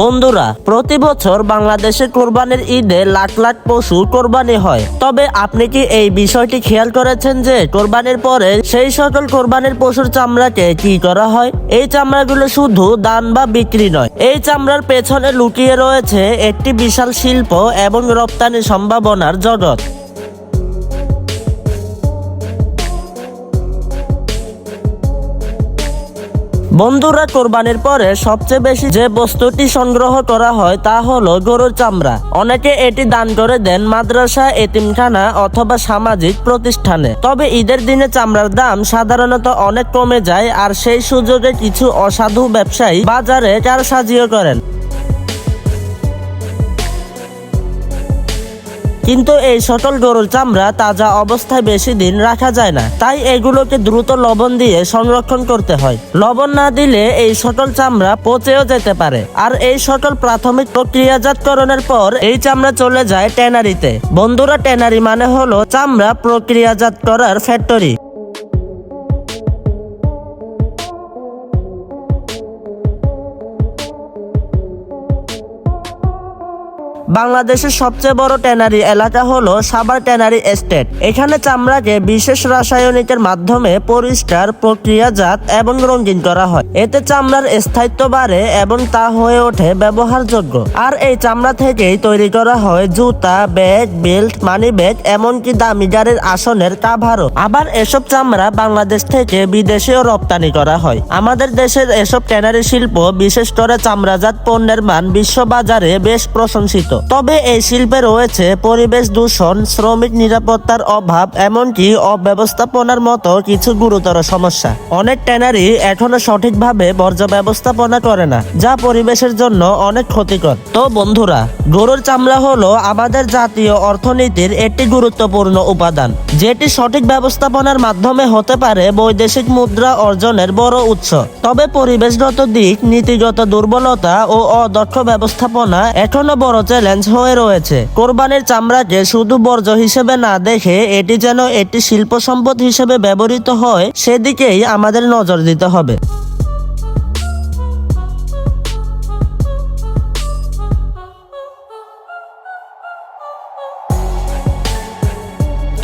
বন্ধুরা, প্রতি বছর বাংলাদেশে কোরবানির ঈদে লাখ লাখ পশু কোরবানি হয়। তবে আপনি কি এই বিষয়টি খেয়াল করেছেন যে কোরবানির পরে সেই সকল কোরবানির পশুর চামড়াকে কি করা হয়? এই চামড়াগুলো শুধু দান বা বিক্রি নয়, এই চামড়ার পেছনে লুকিয়ে রয়েছে একটি বিশাল শিল্প এবং রপ্তানি সম্ভাবনার জগৎ। বন্ধুরা, কোরবানির পরে সবচেয়ে বেশি যে বস্তুটি সংগ্রহ করা হয় তা হলো গরুর চামড়া। অনেকে এটি দান করে দেন মাদ্রাসা, এতিমখানা অথবা সামাজিক প্রতিষ্ঠানে। তবে ঈদের দিনে চামড়ার দাম সাধারণত অনেক কমে যায় আর সেই সুযোগে কিছু অসাধু ব্যবসায়ী বাজারে কারসাজিও করেন। কিন্তু এই সটল গরুর চামড়া তাজা অবস্থায় বেশি দিন রাখা যায় না। তাই এগুলোকে দ্রুত লবণ দিয়ে সংরক্ষণ করতে হয়। লবণ না দিলে এই সটল চামড়া পচেও যেতে পারে। আর এই সটল প্রাথমিক প্রক্রিয়াজাতকরণের পর এই চামড়া চলে যায় ট্যানারিতে। বন্ধুরা, ট্যানারি মানে হলো চামড়া প্রক্রিয়াজাত করার ফ্যাক্টরি। বাংলাদেশের সবচেয়ে বড় ট্যানারি এলাকা হলো সাভার ট্যানারি এস্টেট। এখানে চামড়াকে বিশেষ রাসায়নিকের মাধ্যমে পরিষ্কার প্রক্রিয়াজাত এবং রঙিন করা হয়। এতে চামড়ার স্থায়িত্ব বাড়ে এবং তা হয়ে ওঠে ব্যবহারযোগ্য। আর এই চামড়া থেকেই তৈরি করা হয় জুতা, ব্যাগ, বেল্ট মানি ব্যাগ এমনকি দামি গাড়ির আসনের কাভারও। আবার এসব চামড়া বাংলাদেশ থেকে বিদেশেও রপ্তানি করা হয়। আমাদের দেশের এসব ট্যানারি শিল্প, বিশেষ করে চামড়াজাত পণ্যের মান বিশ্ববাজারে বেশ প্রশংসিত। তবে এই শিল্পে রয়েছে পরিবেশ দূষণ, শ্রমিক নিরাপত্তার অভাব, এমনকি অব্যবস্থাপনার মতো কিছু গুরুতর সমস্যা। অনেক ট্যানারি এখনও সঠিকভাবে বর্জ্য ব্যবস্থাপনা করে না, যা পরিবেশের জন্য অনেক ক্ষতিকর। তো বন্ধুরা, গরুর চামড়া হলো আমাদের জাতীয় অর্থনীতির একটি গুরুত্বপূর্ণ উপাদান, যেটি সঠিক ব্যবস্থাপনার মাধ্যমে হতে পারে বৈদেশিক মুদ্রা অর্জনের বড় উৎস। তবে পরিবেশগত দিক, নীতিগত দুর্বলতা ও অদক্ষ ব্যবস্থাপনা এখনও বড় চ্যালেঞ্জ হয়ে রয়েছে। কোরবানির চামড়াকে শুধু বর্জ্য হিসেবে না দেখে এটি যেন একটি শিল্প সম্পদ হিসেবে ব্যবহৃত হয়, সেদিকেই আমাদের নজর দিতে হবে।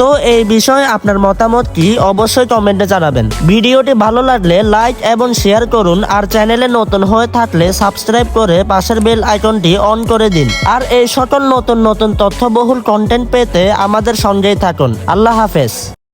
তো এই বিষয়ে আপনার মতামত কি অবশ্যই কমেন্টে জানাবেন। ভিডিওটি ভালো লাগলে লাইক এবং শেয়ার করুন আর চ্যানেলে নতুন হয়ে থাকলে সাবস্ক্রাইব করে পাশের বেল আইকনটি অন করে দিন। আর এই সকল নতুন নতুন তথ্যবহুল কন্টেন্ট পেতে আমাদের সঙ্গেই থাকুন। আল্লাহ হাফেজ।